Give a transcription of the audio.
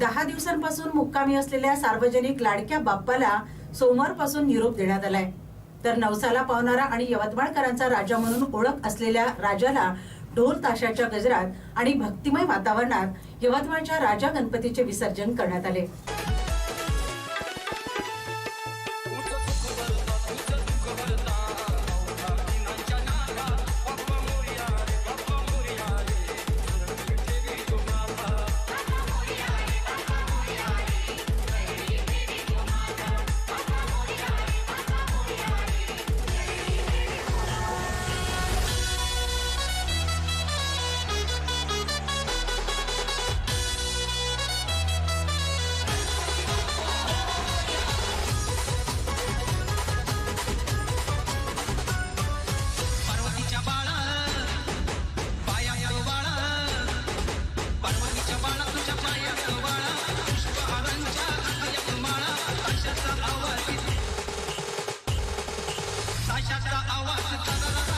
दहा दिवसांपासून मुक्कामी असलेल्या सार्वजनिक लाडक्या बाप्पाला सोमवारपासून निरोप देण्यात आलाय. तर नवसाला पावणारा आणि यवतमाळकरांचा राजा म्हणून ओळख असलेल्या राजाला ढोल ताशाच्या गजरात आणि भक्तिमय वातावरणात यवतमाळच्या राजा गणपतीचे विसर्जन करण्यात आले. Bye.